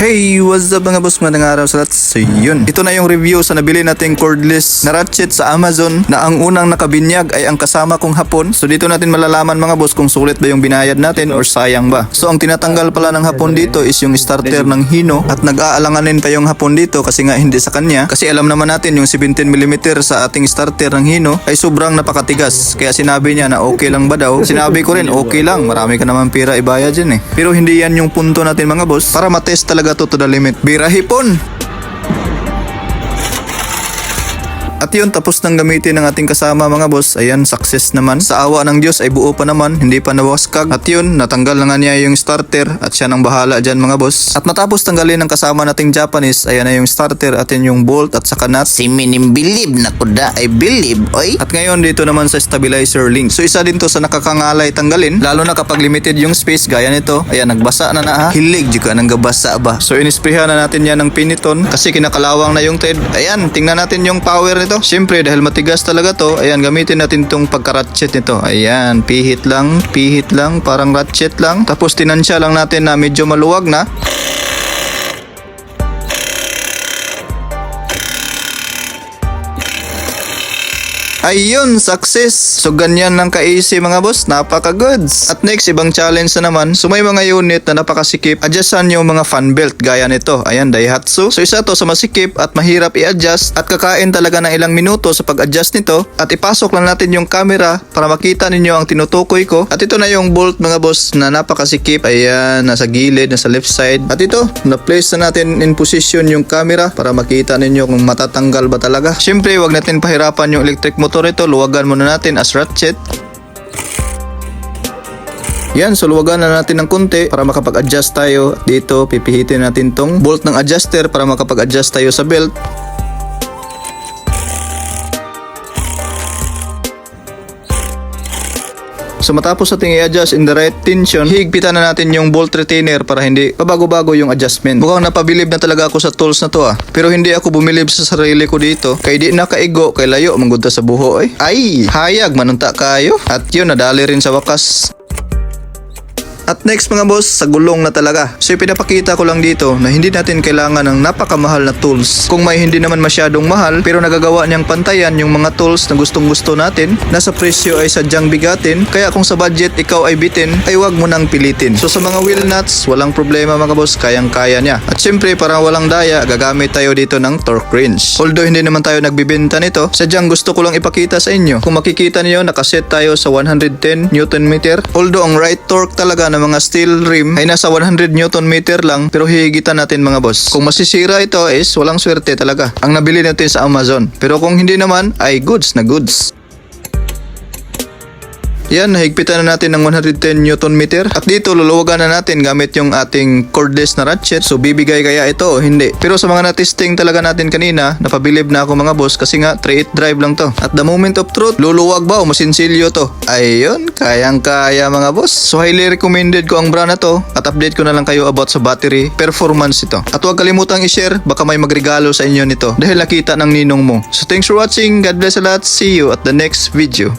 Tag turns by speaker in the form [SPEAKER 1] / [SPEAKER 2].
[SPEAKER 1] Hey, what's up mga boss? Magandang araw sa lahat. So yun, ito na yung review sa nabili nating cordless na ratchet sa Amazon na ang unang nakabinyag ay ang kasama kong hapon. So dito natin malalaman mga boss kung sulit ba yung binayad natin or sayang ba. So ang tinatanggal pala ng hapon dito is yung starter ng Hino at nag-aalanganin pa yung hapon dito kasi nga hindi sa kanya. Kasi alam naman natin yung 17mm sa ating starter ng Hino ay sobrang napakatigas. Kaya sinabi niya na okay lang ba daw. Sinabi ko rin okay lang, marami ka naman pira ibayad dyan eh. Pero hindi yan yung punto natin mga boss para matest talaga to to the limit. Bira At yun, tapos nang gamitin ng ating kasama mga boss, ayan, success naman. Sa awa ng Diyos ay buo pa naman, hindi pa nawaskag. At yun, natanggal na nga niya yung starter at siya nang bahala dyan mga boss. At matapos tanggalin ng kasama nating Japanese, ayan na yung starter at yun yung bolt at saka nut.
[SPEAKER 2] Si Minim believe na kuda ay believe, oy.
[SPEAKER 1] At ngayon dito naman sa stabilizer link. So isa din to sa nakakangalay tanggalin, lalo na kapag limited yung space gaya nito. Ayan, nagbasa na na ha. Hilig juga nang gabasa ba. So inisprehan na natin yan ng piniton kasi kinakalawang na yung thread. Ayan, tingnan natin yung power nito. Siyempre dahil matigas talaga to, ayan gamitin natin tong pagka-ratchet nito. Ayan, pihit lang, pihit lang, parang ratchet lang. Tapos tinansya lang natin na medyo maluwag na. Ayun, success! So ganyan lang ka-easy mga boss, napaka-goods. At next, ibang challenge na naman. So may mga unit na napakasikip. Adjustan yung mga fan belt gaya nito. Ayan, Daihatsu. So isa to sa masikip at mahirap i-adjust at kakain talaga ng ilang minuto sa pag-adjust nito. At ipasok lang natin yung camera para makita ninyo ang tinutukoy ko. At ito na yung bolt mga boss na napakasikip. Ayan, nasa gilid, nasa left side. At ito, na-place na natin in position yung camera para makita ninyo kung matatanggal ba talaga. Siyempre, wag natin pahirapan yung electric motor ito. Luwagan muna natin as ratchet. Yan, so luwagan na natin ng konti para makapag-adjust tayo. Dito, pipihitin natin tong bolt ng adjuster para makapag-adjust tayo sa belt. So matapos nating i-adjust in the right tension, higpitan na natin yung bolt retainer para hindi pabago-bago yung adjustment. Mukhang napabilib na talaga ako sa tools na to ah. Pero hindi ako bumilib sa sarili ko dito. Kay di na kaigo, kay layo, manggunda sa buho eh. Ay, hayag, manunta kayo. At yun, nadali rin sa wakas. At next mga boss, sa gulong na talaga. So pinapakita ko lang dito na hindi natin kailangan ng napakamahal na tools. Kung may hindi naman masyadong mahal pero nagagawa niyang pantayan yung mga tools na gustong gusto natin, nasa presyo ay sadyang bigatin, kaya kung sa budget ikaw ay bitin, ay wag mo nang pilitin. So sa mga wheel nuts, walang problema mga boss, kayang-kaya niya. At syempre para walang daya, gagamit tayo dito ng torque wrench. Although hindi naman tayo nagbibenta nito, sadyang gusto ko lang ipakita sa inyo. Kung makikita niyo, nakaset tayo sa 110 Newton meter. Although ang right torque talaga mga steel rim ay nasa 100 Newton meter lang pero hihigitan natin mga boss. Kung masisira ito is walang swerte talaga. Ang nabili natin sa Amazon. Pero kung hindi naman ay goods na goods. Yan, nahigpitan na natin ng 110 Newton meter. At dito, luluwagan na natin gamit yung ating cordless na ratchet. So, bibigay kaya ito o hindi. Pero sa mga na-testing talaga natin kanina, napabilib na ako mga boss kasi nga 3-8 drive lang to. At the moment of truth, luluwag ba o masinsilyo to? Ayun, kayang-kaya mga boss. So, highly recommended ko ang brand na to at update ko na lang kayo about sa battery performance ito. At huwag kalimutang i-share, baka may magregalo sa inyo nito dahil nakita ng ninong mo. So, thanks for watching. God bless a lot. See you at the next video.